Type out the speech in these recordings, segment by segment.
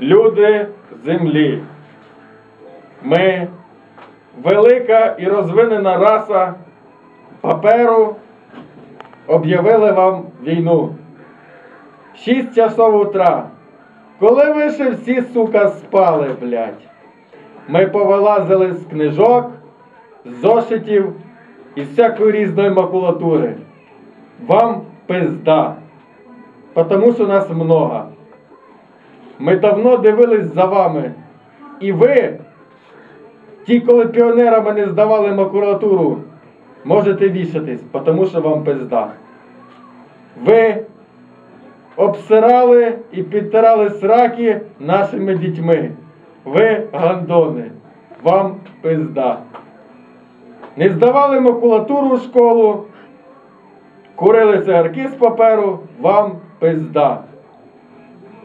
люди землі. Ми велика і розвинена раса паперу об'явили вам війну. Шість часов утра. Коли ви ще всі, сука, спали, блядь. Ми повилазили з книжок, з зошитів і всякої різної макулатури. Вам пизда. Потому що нас много. Ми давно дивились за вами. І ви, ті, коли піонерами не здавали макулатуру, можете вішатись, тому що вам пизда. Ви обсирали і підтирали сраки нашими дітьми. Ви гандони, вам пизда. Не здавали макулатуру в школу, курили цигарки з паперу, вам пизда.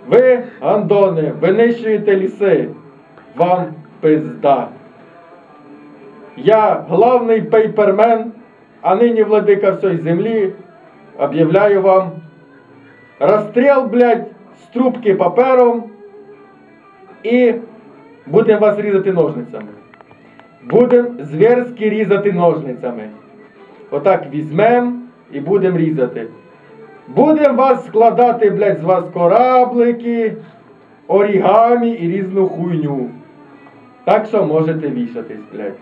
Ви, гандони, винищуєте ліси, вам пизда. Я главний пейпермен, а нині владика всій землі, об'являю вам розстріл, блядь, з трубки папером і будемо вас різати ножницями. Будемо зверськи різати ножницями. Отак візьмемо і будемо різати. Будемо вас складати, блядь, з вас кораблики, орігамі і різну хуйню. Так що можете вішатись, блядь.